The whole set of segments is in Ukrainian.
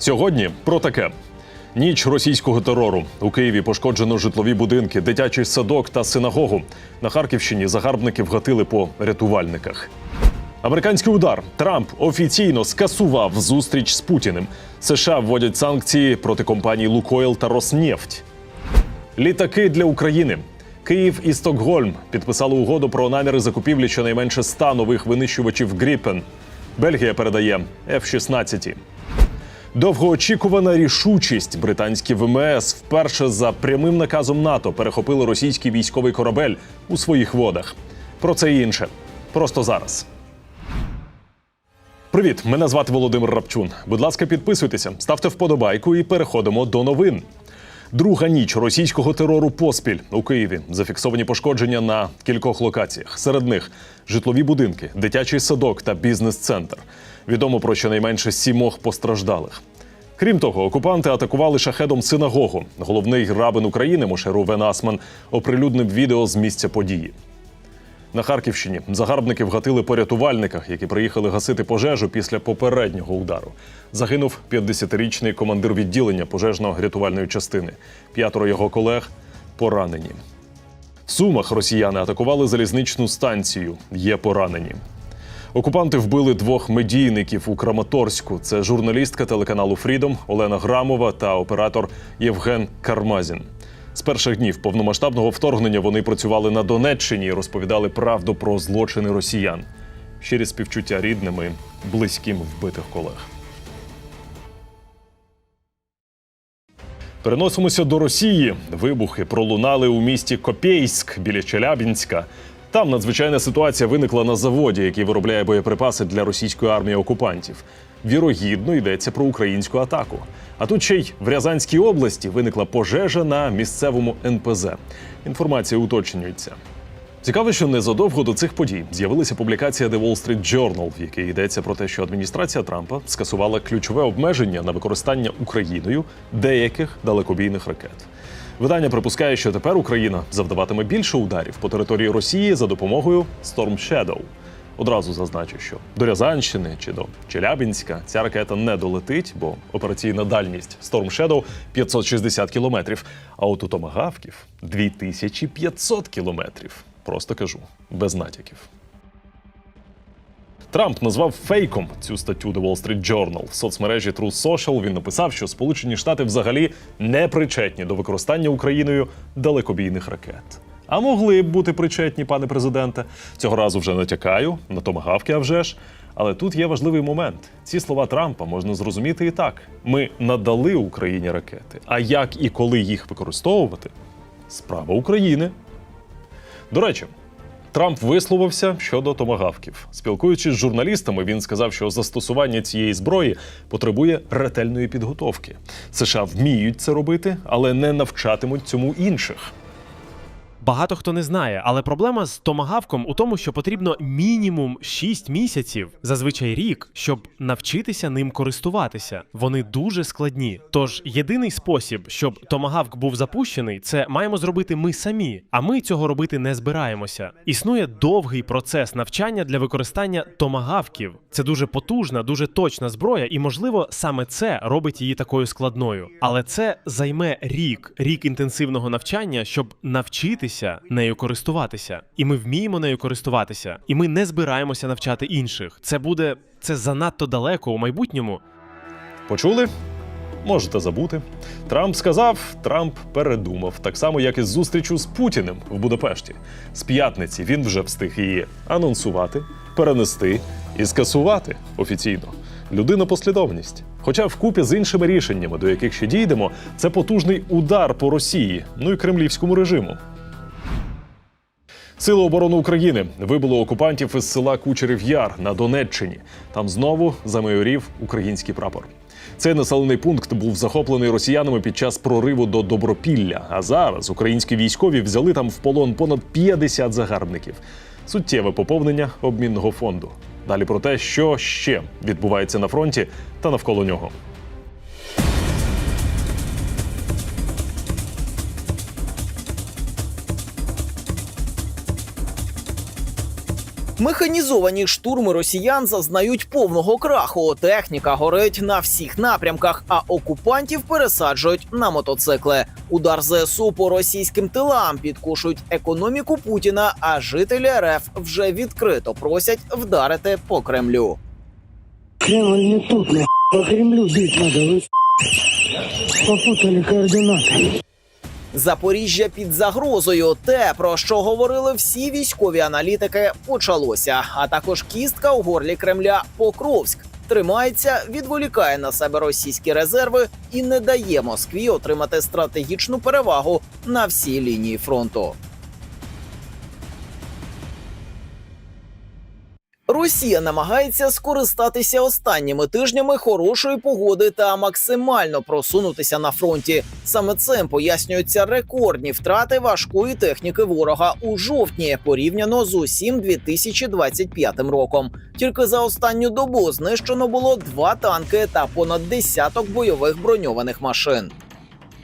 Сьогодні про таке. Ніч російського терору у Києві пошкоджено житлові будинки, дитячий садок та синагогу. На Харківщині загарбники вгатили по рятувальниках. Американський удар Трамп офіційно скасував зустріч з Путіним. США вводять санкції проти компаній Лукойл та Роснефть. Літаки для України. Київ і Стокгольм підписали угоду про наміри закупівлі щонайменше 100 нових винищувачів Гріпен. Бельгія передає F-16. Довгоочікувана рішучість британські ВМС вперше за прямим наказом НАТО перехопили російський військовий корабель у своїх водах. Про це і інше. Просто зараз. Привіт, мене звати Володимир Рапчун. Будь ласка, підписуйтеся, ставте вподобайку і переходимо до новин. Друга ніч російського терору поспіль у Києві зафіксовані пошкодження на кількох локаціях. Серед них житлові будинки, дитячий садок та бізнес-центр. Відомо про щонайменше сімох постраждалих. Крім того, окупанти атакували шахедом синагогу. Головний рабин України Моше Рувен Асман оприлюднив відео з місця події. На Харківщині загарбники вгатили по рятувальниках, які приїхали гасити пожежу після попереднього удару. Загинув 50-річний командир відділення пожежно-рятувальної частини. П'ятеро його колег поранені. В Сумах росіяни атакували залізничну станцію. Є поранені. Окупанти вбили двох медійників у Краматорську. Це журналістка телеканалу Фрідом Олена Грамова та оператор Євген Кармазін. З перших днів повномасштабного вторгнення вони працювали на Донеччині і розповідали правду про злочини росіян. Щирі співчуття рідним і близьким вбитих колег. Переносимося до Росії. Вибухи пролунали у місті Копейськ біля Челябінська. Там надзвичайна ситуація виникла на заводі, який виробляє боєприпаси для російської армії окупантів. Вірогідно йдеться про українську атаку. А тут ще й в Рязанській області виникла пожежа на місцевому НПЗ. Інформація уточнюється. Цікаво, що незадовго до цих подій з'явилася публікація The Wall Street Journal, в якій йдеться про те, що адміністрація Трампа скасувала ключове обмеження на використання Україною деяких далекобійних ракет. Видання припускає, що тепер Україна завдаватиме більше ударів по території Росії за допомогою Storm Shadow. Одразу зазначу, що до Рязанщини чи до Челябінська ця ракета не долетить, бо операційна дальність Storm Shadow 560 кілометрів, а от у Томагавків 2500 кілометрів. Просто кажу, без натяків. Трамп назвав фейком цю статтю The Wall Street Journal. В соцмережі Truth Social він написав, що Сполучені Штати взагалі не причетні до використання Україною далекобійних ракет. А могли б бути причетні, пане президенте. Цього разу вже натякаю на томагавки, а вже ж. Але тут є важливий момент. Ці слова Трампа можна зрозуміти і так: ми надали Україні ракети. А як і коли їх використовувати справа України. До речі, Трамп висловився щодо томагавків. Спілкуючись з журналістами, він сказав, що застосування цієї зброї потребує ретельної підготовки. США вміють це робити, але не навчатимуть цьому інших. Багато хто не знає, але проблема з томагавком у тому, що потрібно мінімум 6 місяців, зазвичай рік, щоб навчитися ним користуватися. Вони дуже складні. Тож єдиний спосіб, щоб томагавк був запущений, це маємо зробити ми самі. А ми цього робити не збираємося. Існує довгий процес навчання для використання томагавків. Це дуже потужна, дуже точна зброя, і можливо саме це робить її такою складною. Але це займе рік, рік інтенсивного навчання, щоб навчитися нею користуватися. І ми вміємо нею користуватися, і ми не збираємося навчати інших. Це буде це занадто далеко у майбутньому. Почули? Можете забути. Трамп сказав, Трамп передумав, так само, як і з зустрічю з Путіним в Будапешті. З п'ятниці він вже встиг її анонсувати, перенести і скасувати офіційно. Людина послідовність. Хоча вкупі з іншими рішеннями, до яких ще дійдемо, це потужний удар по Росії, ну і кремлівському режиму. Сили оборони України вибили окупантів із села Кучерів Яр на Донеччині. Там знову замайорів український прапор. Цей населений пункт був захоплений росіянами під час прориву до Добропілля. А зараз українські військові взяли там в полон понад 50 загарбників. Суттєве поповнення обмінного фонду. Далі про те, що ще відбувається на фронті та навколо нього. Механізовані штурми росіян зазнають повного краху. Техніка горить на всіх напрямках, а окупантів пересаджують на мотоцикли. Удар ЗСУ по російським тилам підкушують економіку Путіна. А жителі РФ вже відкрито просять вдарити по Кремлю. Кремль не тут, на по Кремлю бить надо, вы попутали координаты. Запоріжжя під загрозою. Те, про що говорили всі військові аналітики, почалося. А також кістка у горлі Кремля Покровськ. Тримається, відволікає на себе російські резерви і не дає Москві отримати стратегічну перевагу на всій лінії фронту. Росія намагається скористатися останніми тижнями хорошої погоди та максимально просунутися на фронті. Саме цим пояснюються рекордні втрати важкої техніки ворога у жовтні порівняно з усім 2025 роком. Тільки за останню добу знищено було два танки та понад десяток бойових броньованих машин.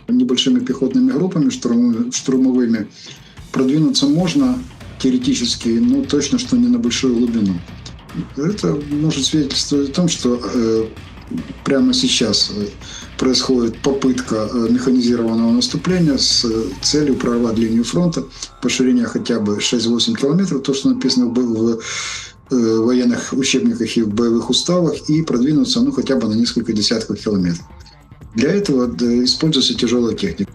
небольшими пехотными группами штурм- штурмовыми продвинуться можно теоретически, но точно, что не на большую глубину. Это может свидетельствовать о том, что э, прямо сейчас э, происходит попытка э, механизированного наступления с э, целью прорвать линию фронта по ширине хотя бы 6-8 километров, то, что написано в, в военных учебниках и в боевых уставах, и продвинуться ну, хотя бы на несколько десятков километров. Для этого используется тяжелая техника.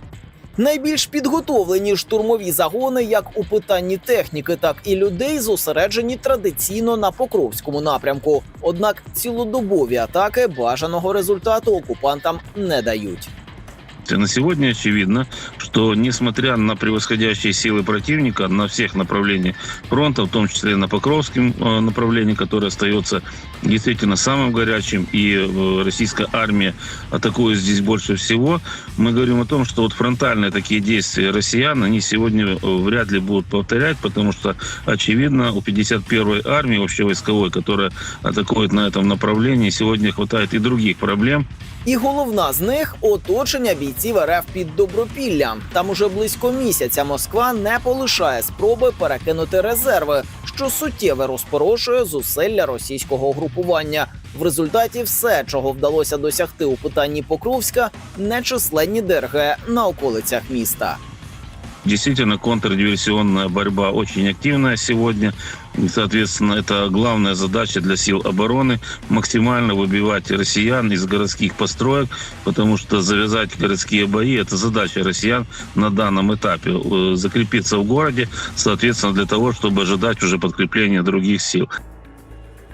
Найбільш підготовлені штурмові загони, як у питанні техніки, так і людей, зосереджені традиційно на Покровському напрямку. Однак цілодобові атаки бажаного результату окупантам не дають На сегодня очевидно, что несмотря на превосходящие силы противника на всех направлениях фронта, в том числе на Покровском э, направлении, которое остается действительно самым горячим, и э, российская армия атакует здесь больше всего, мы говорим о том, что вот фронтальные такие действия россиян, они сегодня э, вряд ли будут повторять, потому что, очевидно, у 51-й армии общевойсковой, которая атакует на этом направлении, сегодня хватает и других проблем, І головна з них оточення бійців РФ під Добропіллям. Там уже близько місяця Москва не полишає спроби перекинути резерви, що суттєво розпорошує зусилля російського угрупування. В результаті все, чого вдалося досягти у питанні Покровська, нечисленні ДРГ на околицях міста. Действительно, контрдиверсионная борьба очень активная сегодня. И, соответственно, это главная задача для сил обороны – максимально выбивать россиян из городских построек, потому что завязать городские бои – это задача россиян на данном этапе. Э, Закрепиться в городе, соответственно, для того, чтобы ожидать уже подкрепления других сил.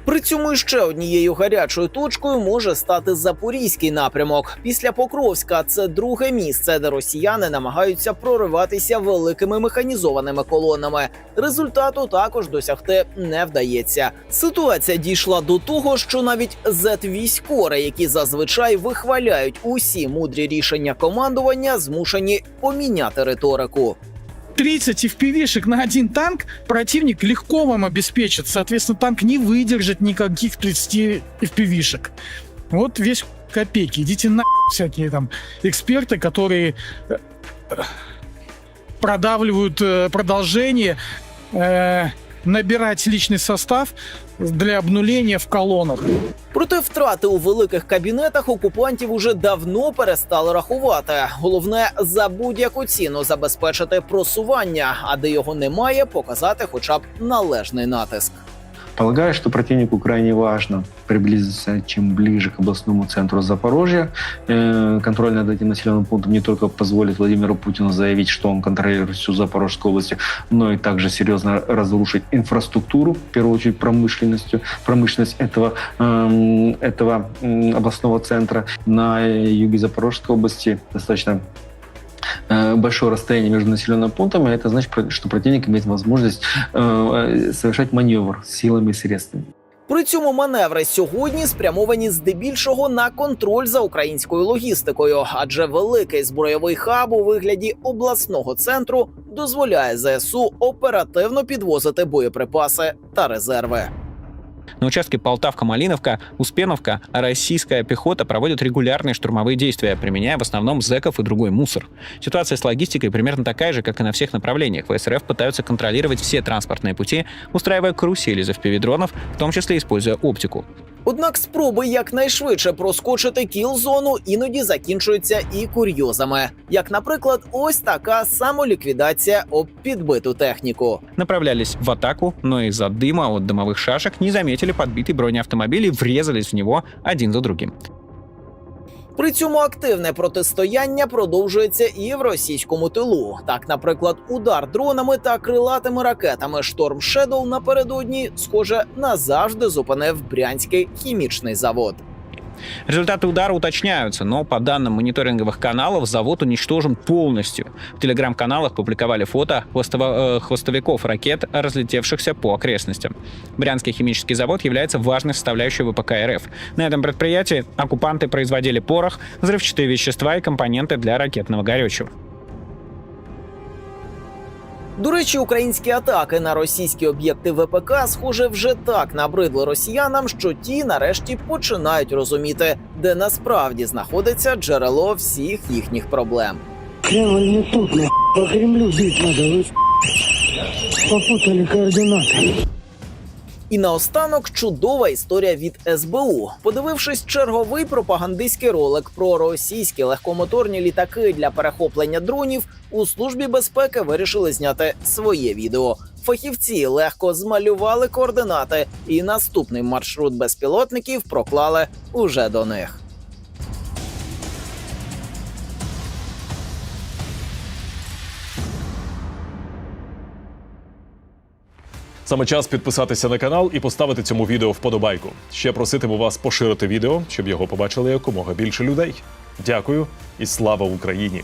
При цьому ще однією гарячою точкою може стати запорізький напрямок. Після Покровська це друге місце, де росіяни намагаються прориватися великими механізованими колонами. Результату також досягти не вдається. Ситуація дійшла до того, що навіть зет-військори, які зазвичай вихваляють усі мудрі рішення командування, змушені поміняти риторику. 30 FPV-шек на один танк противник легко вам обеспечит. Соответственно, танк не выдержит никаких 30 FPV-шек. Вот весь копейки. Идите на всякие там эксперты, которые э, э, продавливают э, продолжение, э, набирать личный состав для обнуления в колонах. Проте втрати у великих кабінетах окупантів уже давно перестали рахувати. Головне за будь-яку ціну забезпечити просування, а де його немає, показати хоча б належний натиск. Полагаю, что противнику крайне важно приблизиться чем ближе к областному центру Запорожья. Э, Контроль над этим населенным пунктом не только позволит Владимиру Путину заявить, что он контролирует всю Запорожскую область, но и также серьезно разрушить инфраструктуру, в первую очередь промышленностью, промышленность этого, эм, этого областного центра. На юге Запорожской области достаточно большое расстояние между населенными пунктами, это значит, про- что противник имеет возможность э, совершать маневр с силами и средствами. При цьому маневри сьогодні спрямовані здебільшого на контроль за українською логістикою, адже великий збройовий хаб у вигляді обласного центру дозволяє ЗСУ оперативно підвозити боєприпаси та резерви. На участке Полтавка-Малиновка, Успеновка российская пехота проводит регулярные штурмовые действия, применяя в основном зэков и другой мусор. Ситуация с логистикой примерно такая же, как и на всех направлениях. ВСРФ пытаются контролировать все транспортные пути, устраивая карусели из FPV-дронов, в том числе используя оптику. Однак спроби якнайшвидше проскочити кіл-зону іноді закінчуються і курйозами, як, наприклад, ось така самоліквідація об підбиту техніку. Направлялись в атаку, но из-за дыма от дымовых шашек не заметили подбитый бронеавтомобиль и врезались в него один за другим. При цьому активне протистояння продовжується і в російському тилу. Так, наприклад, удар дронами та крилатими ракетами Шторм Шедоу напередодні, схоже, назавжди зупинив брянський хімічний завод. Результаты удара уточняются, но по данным мониторинговых каналов завод уничтожен полностью. В телеграм-каналах публиковали фото хвостово- э, хвостовиков ракет, разлетевшихся по окрестностям. Брянский химический завод является важной составляющей ВПК РФ. На этом предприятии оккупанты производили порох, взрывчатые вещества и компоненты для ракетного горючего. До речі, українські атаки на російські об'єкти ВПК, схоже, вже так набридли росіянам, що ті нарешті починають розуміти, де насправді знаходиться джерело всіх їхніх проблем. Кремль не тут, нахуй. По Кремлю бить надо, ви попутали координаты. І наостанок чудова історія від СБУ. Подивившись черговий пропагандистський ролик про російські легкомоторні літаки для перехоплення дронів, у службі безпеки вирішили зняти своє відео. Фахівці легко змалювали координати, і наступний маршрут безпілотників проклали уже до них. Саме час підписатися на канал і поставити цьому відео вподобайку. Ще проситиму вас поширити відео, щоб його побачили якомога більше людей. Дякую і слава Україні!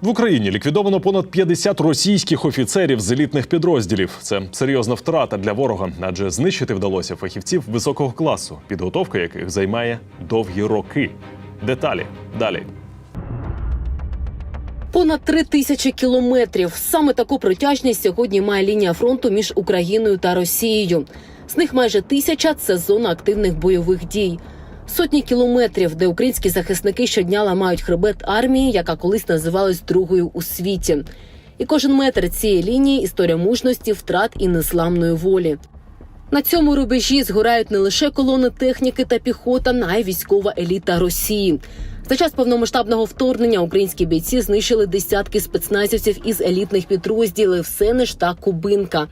В Україні ліквідовано понад 50 російських офіцерів з елітних підрозділів. Це серйозна втрата для ворога, адже знищити вдалося фахівців високого класу, підготовка яких займає довгі роки. Деталі далі. Понад три тисячі кілометрів. Саме таку протяжність сьогодні має лінія фронту між Україною та Росією. З них майже тисяча це зона активних бойових дій. Сотні кілометрів, де українські захисники щодня ламають хребет армії, яка колись називалась другою у світі. І кожен метр цієї лінії історія мужності, втрат і незламної волі. На цьому рубежі згорають не лише колони техніки та піхота, а й військова еліта Росії. За час повномасштабного вторгнення українські бійці знищили десятки спецназівців із елітних підрозділів Сенеш та Кубинка.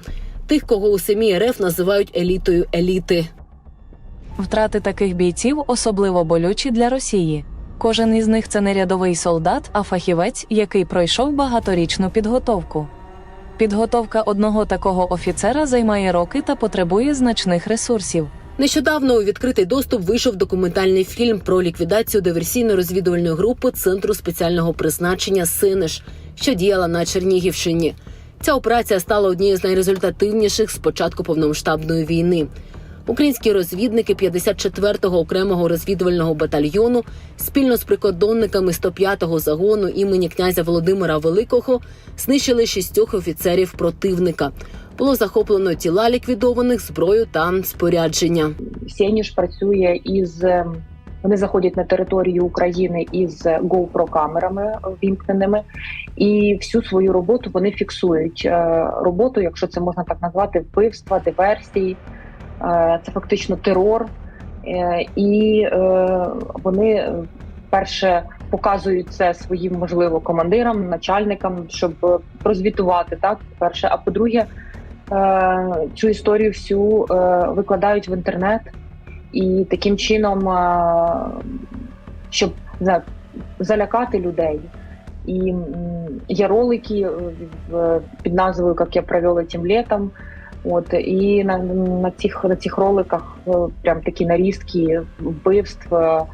Тих, кого у самій РФ називають елітою еліти. Втрати таких бійців особливо болючі для Росії. Кожен із них це не рядовий солдат, а фахівець, який пройшов багаторічну підготовку. Підготовка одного такого офіцера займає роки та потребує значних ресурсів. Нещодавно у відкритий доступ вийшов документальний фільм про ліквідацію диверсійно-розвідувальної групи Центру спеціального призначення Синеш, що діяла на Чернігівщині. Ця операція стала однією з найрезультативніших з початку повномасштабної війни. Українські розвідники 54-го окремого розвідувального батальйону спільно з прикордонниками 105-го загону імені князя Володимира Великого знищили шістьох офіцерів противника. Було захоплено тіла ліквідованих, зброю та спорядження. Сеніш працює із е, вони заходять на територію України із GoPro камерами вімкненими, і всю свою роботу вони фіксують Е, роботу, якщо це можна так назвати, вбивства, диверсії. Е, Це фактично терор, і вони перше показують це своїм можливо командирам, начальникам, щоб прозвітувати так. Перше, а по-друге, цю історію всю е, викладають в інтернет, і таким чином, е, щоб залякати людей. І є ролики під назвою Як я провела тим літом. От і на, на цих на цих роликах е, прям такі нарізки вбивств е,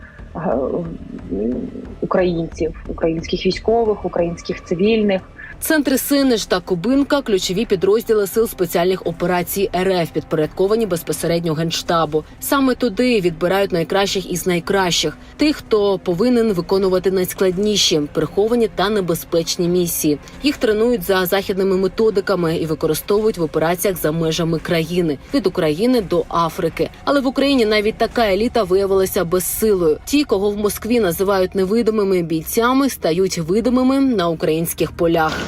українців, українських військових, українських цивільних. Центри Синеш та Кубинка ключові підрозділи сил спеціальних операцій РФ, підпорядковані безпосередньо генштабу. Саме туди відбирають найкращих із найкращих, тих, хто повинен виконувати найскладніші, приховані та небезпечні місії. Їх тренують за західними методиками і використовують в операціях за межами країни від України до Африки. Але в Україні навіть така еліта виявилася безсилою. Ті, кого в Москві називають невидимими бійцями, стають видимими на українських полях.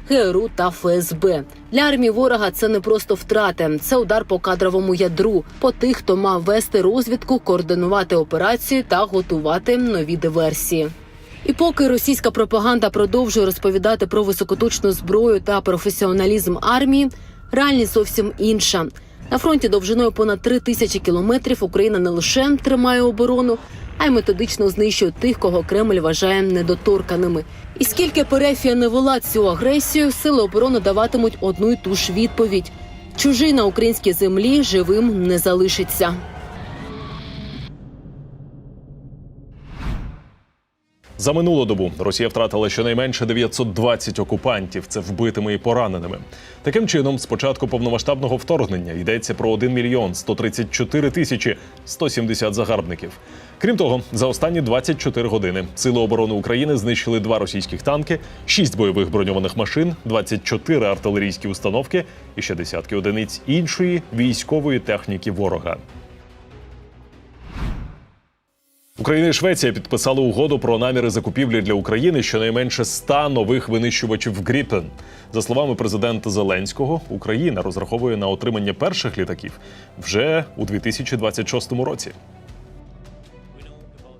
ГРУ та ФСБ. Для армії ворога це не просто втрати, це удар по кадровому ядру, по тих, хто мав вести розвідку, координувати операцію та готувати нові диверсії. І поки російська пропаганда продовжує розповідати про високоточну зброю та професіоналізм армії, реальність зовсім інша. На фронті довжиною понад три тисячі кілометрів Україна не лише тримає оборону, а й методично знищують тих, кого Кремль вважає недоторканими. І скільки Перефія не вела цю агресію, сили оборони даватимуть одну й ту ж відповідь: чужий на українській землі живим не залишиться. За минулу добу Росія втратила щонайменше 920 окупантів. Це вбитими і пораненими. Таким чином, з початку повномасштабного вторгнення йдеться про 1 мільйон 134 тисячі 170 загарбників. Крім того, за останні 24 години Сили оборони України знищили два російських танки, 6 бойових броньованих машин, 24 артилерійські установки і ще десятки одиниць іншої військової техніки ворога. Україна і Швеція підписали угоду про наміри закупівлі для України щонайменше 100 нових винищувачів Гріпен. За словами президента Зеленського, Україна розраховує на отримання перших літаків вже у 2026 році.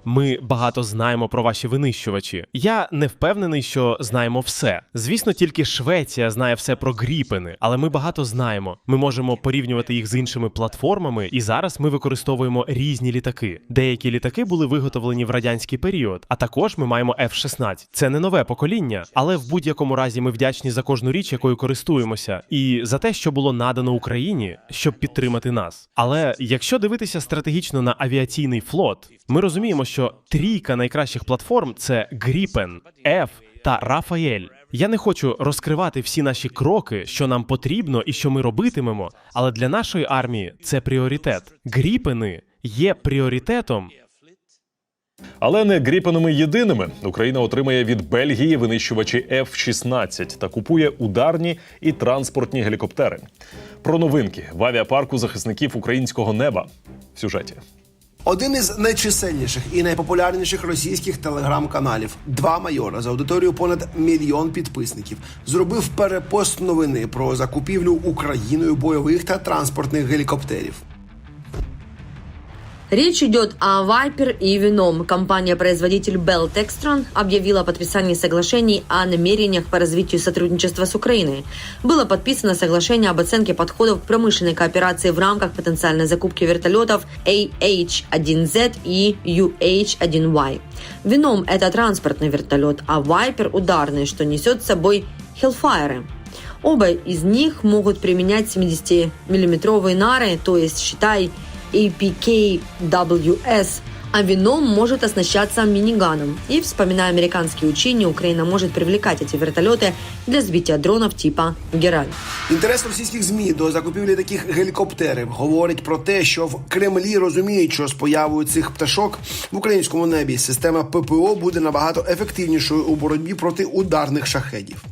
Ми багато знаємо про ваші винищувачі. Я не впевнений, що знаємо все. Звісно, тільки Швеція знає все про гріпени, але ми багато знаємо. Ми можемо порівнювати їх з іншими платформами, і зараз ми використовуємо різні літаки. Деякі літаки були виготовлені в радянський період, а також ми маємо F-16. Це не нове покоління, але в будь-якому разі ми вдячні за кожну річ, якою користуємося, і за те, що було надано Україні, щоб підтримати нас. Але якщо дивитися стратегічно на авіаційний флот, ми розуміємо, що трійка найкращих платформ це Гріпен, F та Рафаель. Я не хочу розкривати всі наші кроки, що нам потрібно і що ми робитимемо, але для нашої армії це пріоритет. Гріпени є пріоритетом. Але не гріпеними єдиними Україна отримає від Бельгії винищувачі F-16 та купує ударні і транспортні гелікоптери. Про новинки в авіапарку захисників українського неба в сюжеті. Один із найчисельніших і найпопулярніших російських телеграм-каналів Два майора з аудиторією понад мільйон підписників зробив перепост новини про закупівлю Україною бойових та транспортних гелікоптерів. Речь идет о Viper и Venom. Компания-производитель Bell Textron объявила о подписании соглашений о намерениях по развитию сотрудничества с Украиной. Было подписано соглашение об оценке подходов к промышленной кооперации в рамках потенциальной закупки вертолетов AH-1Z и UH-1Y. Venom – это транспортный вертолет, а Viper – ударный, что несет с собой Hellfire. Оба из них могут применять 70-миллиметровые нары, то есть, считай, APKWS, а Venom может оснащаться миниганом. И, вспоминая американские учения, Украина может привлекать эти вертолеты для сбития дронов типа «Гераль». Інтерес російських змі до закупівлі таких гелікоптерів говорить про те, що в Кремлі розуміють, що з появою цих пташок в українському небі система ППО буде набагато ефективнішою у боротьбі проти ударних шахедів.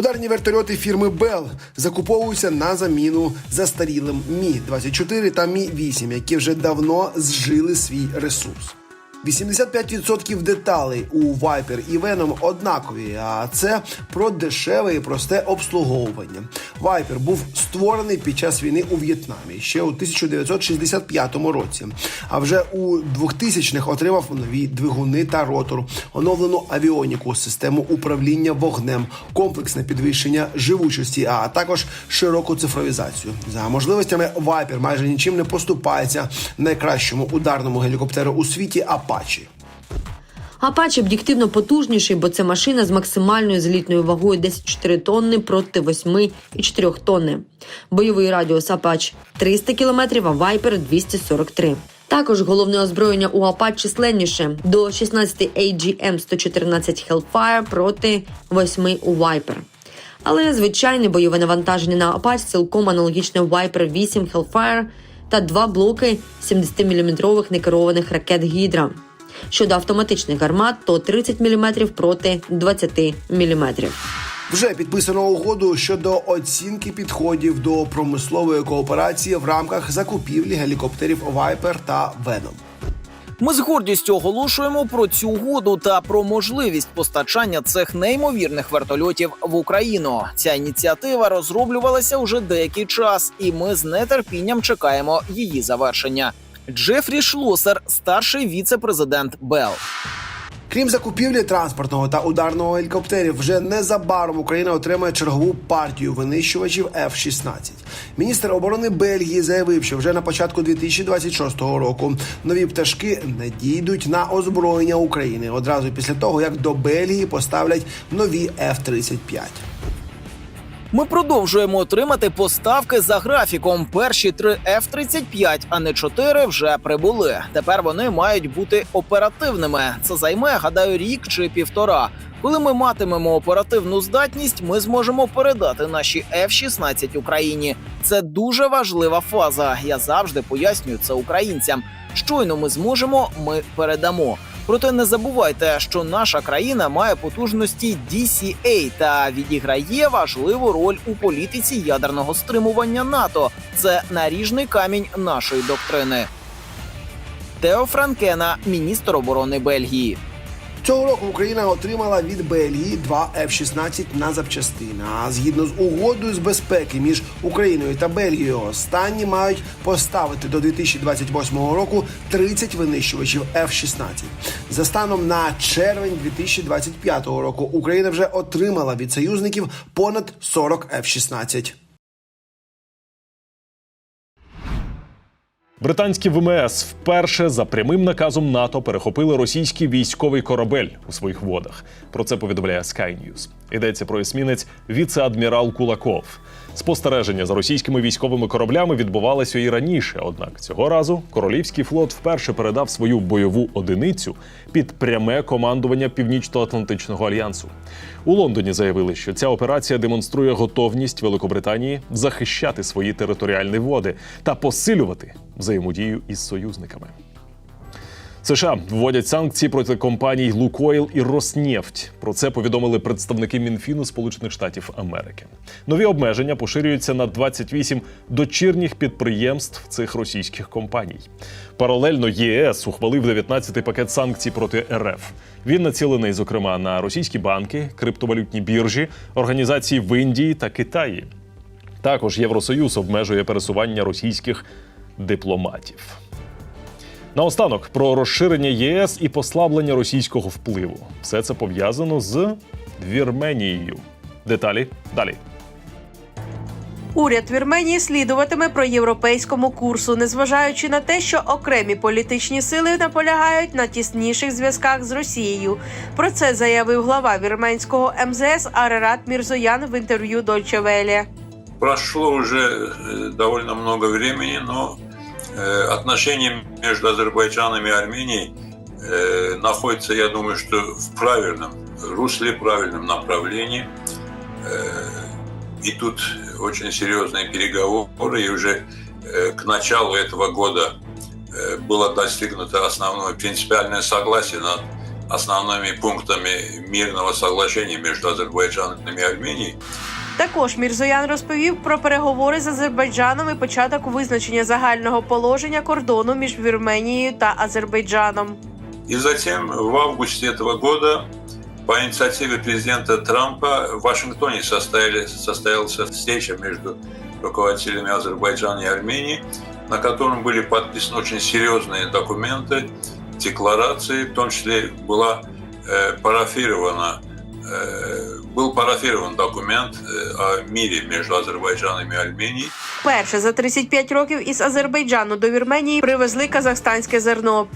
Ударні вертольоти фірми Bell закуповуються на заміну застарілим Мі 24 та Мі 8 які вже давно зжили свій ресурс. 85% деталей у Viper і Venom однакові, а це про дешеве і просте обслуговування. Viper був створений під час війни у В'єтнамі ще у 1965 році. А вже у 2000-х отримав нові двигуни та ротор, оновлену авіоніку, систему управління вогнем, комплексне підвищення живучості, а також широку цифровізацію. За можливостями Viper майже нічим не поступається найкращому ударному гелікоптеру у світі Apache. Apache об'єктивно потужніший, бо це машина з максимальною злітною вагою 10,4 тонни проти 8,4 тонни. Бойовий радіус Apache 300 км, а Viper 243. Також головне озброєння у Apache численніше до 16 AGM 114 Hellfire проти 8 у Viper. Але звичайне бойове навантаження на Apache цілком аналогічне Viper 8 Hellfire та два блоки 70-мм некерованих ракет Гідра. Щодо автоматичних гармат, то 30 мм проти 20 мм. Вже підписано угоду щодо оцінки підходів до промислової кооперації в рамках закупівлі гелікоптерів Viper та Venom. Ми з гордістю оголошуємо про цю угоду та про можливість постачання цих неймовірних вертольотів в Україну. Ця ініціатива розроблювалася уже деякий час, і ми з нетерпінням чекаємо її завершення. Джефрі Шлосер, старший віце-президент Бел. Крім закупівлі транспортного та ударного гелікоптерів, вже незабаром Україна отримає чергову партію винищувачів F-16. Міністр оборони Бельгії заявив, що вже на початку 2026 року нові пташки надійдуть на озброєння України одразу після того, як до Бельгії поставлять нові F-35. Ми продовжуємо отримати поставки за графіком. Перші три F-35, а не чотири, вже прибули. Тепер вони мають бути оперативними. Це займе, гадаю, рік чи півтора. Коли ми матимемо оперативну здатність, ми зможемо передати наші F-16 Україні. Це дуже важлива фаза. Я завжди пояснюю це українцям. Щойно ми зможемо, ми передамо. Проте не забувайте, що наша країна має потужності DCA та відіграє важливу роль у політиці ядерного стримування НАТО. Це наріжний камінь нашої доктрини. Тео Франкена, міністр оборони Бельгії. Цього року Україна отримала від Бельгії два F-16 на запчастини. А згідно з угодою з безпеки між Україною та Бельгією, останні мають поставити до 2028 року 30 винищувачів F-16. За станом на червень 2025 року Україна вже отримала від союзників понад 40 F-16. Британські ВМС вперше за прямим наказом НАТО перехопили російський військовий корабель у своїх водах. Про це повідомляє Sky News. Йдеться про есмінець віце-адмірал Кулаков. Спостереження за російськими військовими кораблями відбувалося і раніше. Однак цього разу королівський флот вперше передав свою бойову одиницю під пряме командування Північно-Атлантичного альянсу. У Лондоні заявили, що ця операція демонструє готовність Великобританії захищати свої територіальні води та посилювати взаємодію із союзниками. США вводять санкції проти компаній Лукойл і Роснефть. Про це повідомили представники Мінфіну Сполучених Штатів Америки. Нові обмеження поширюються на 28 дочірніх підприємств цих російських компаній. Паралельно ЄС ухвалив 19-й пакет санкцій проти РФ. Він націлений, зокрема, на російські банки, криптовалютні біржі, організації в Індії та Китаї. Також Євросоюз обмежує пересування російських дипломатів. Наостанок про розширення ЄС і послаблення російського впливу. Все це пов'язано з Вірменією. Деталі далі. Уряд Вірменії слідуватиме проєвропейському курсу, незважаючи на те, що окремі політичні сили наполягають на тісніших зв'язках з Росією. Про це заявив глава вірменського МЗС Арарат Мірзоян в інтерв'ю Deutsche Welle. Э, довольно много времени, но э, отношения между Азербайджаном и Арменией э, находятся, я думаю, что в правильном русле, правильном направлении. И тут очень серьезные переговоры, и уже к началу этого года было достигнуто основное принципиальное согласие над основными пунктами мирного соглашения между Азербайджаном и Арменией. Також Мірзоян розповів про переговори з Азербайджаном і початок визначення загального положення кордону між Вірменією та Азербайджаном. И затем в августе этого года по инициативе президента Трампа в Вашингтоне состояли, состоялась встреча между руководителями Азербайджана и Армении, на котором были подписаны очень серьезные документы, декларации, в том числе была э, парафирована, э, был парафирован документ э, о мире между Азербайджаном и Арменией. Перше за 35 років із Азербайджану до Вірменії привезли казахстанське зерно.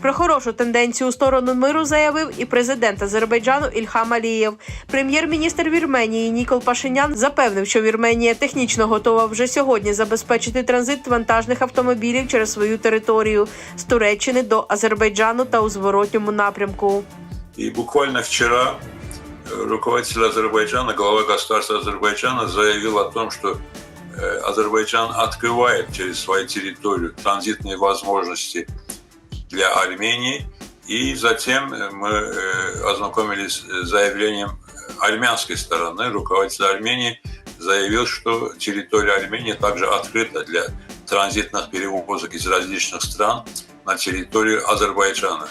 Про хорошу тенденцію у сторону миру заявив і президент Азербайджану Ільхам Алієв. Прем'єр-міністр Вірменії Нікол Пашинян запевнив, що Вірменія технічно готова вже сьогодні забезпечити транзит вантажних автомобілів через свою територію з Туреччини до Азербайджану та у зворотньому напрямку. И буквально вчера э, руководитель Азербайджана, глава государства Азербайджана заявил о том, что э, Азербайджан открывает через свою территорию транзитные возможности для Армении. И затем э, мы э, ознакомились с заявлением армянской стороны. Руководитель Армении заявил, что территория Армении также открыта для транзитных перевозок из различных стран на территорию Азербайджана.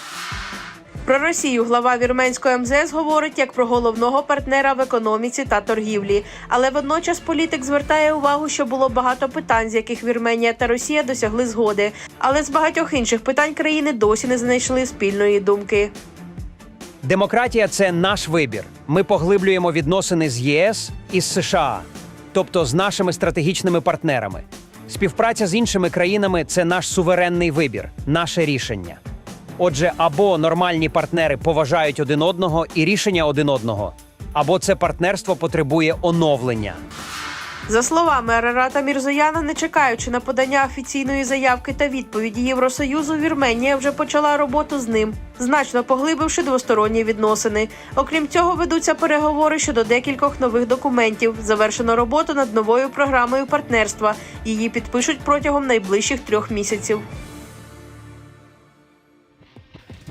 Про Росію глава вірменського МЗС говорить як про головного партнера в економіці та торгівлі. Але водночас політик звертає увагу, що було багато питань, з яких Вірменія та Росія досягли згоди. Але з багатьох інших питань країни досі не знайшли спільної думки. Демократія це наш вибір. Ми поглиблюємо відносини з ЄС і з США, тобто з нашими стратегічними партнерами. Співпраця з іншими країнами це наш суверенний вибір, наше рішення. Отже, або нормальні партнери поважають один одного і рішення один одного, або це партнерство потребує оновлення. За словами Арарата Мірзояна, не чекаючи на подання офіційної заявки та відповіді Євросоюзу, Вірменія вже почала роботу з ним, значно поглибивши двосторонні відносини. Окрім цього, ведуться переговори щодо декількох нових документів. Завершено роботу над новою програмою партнерства. Її підпишуть протягом найближчих трьох місяців.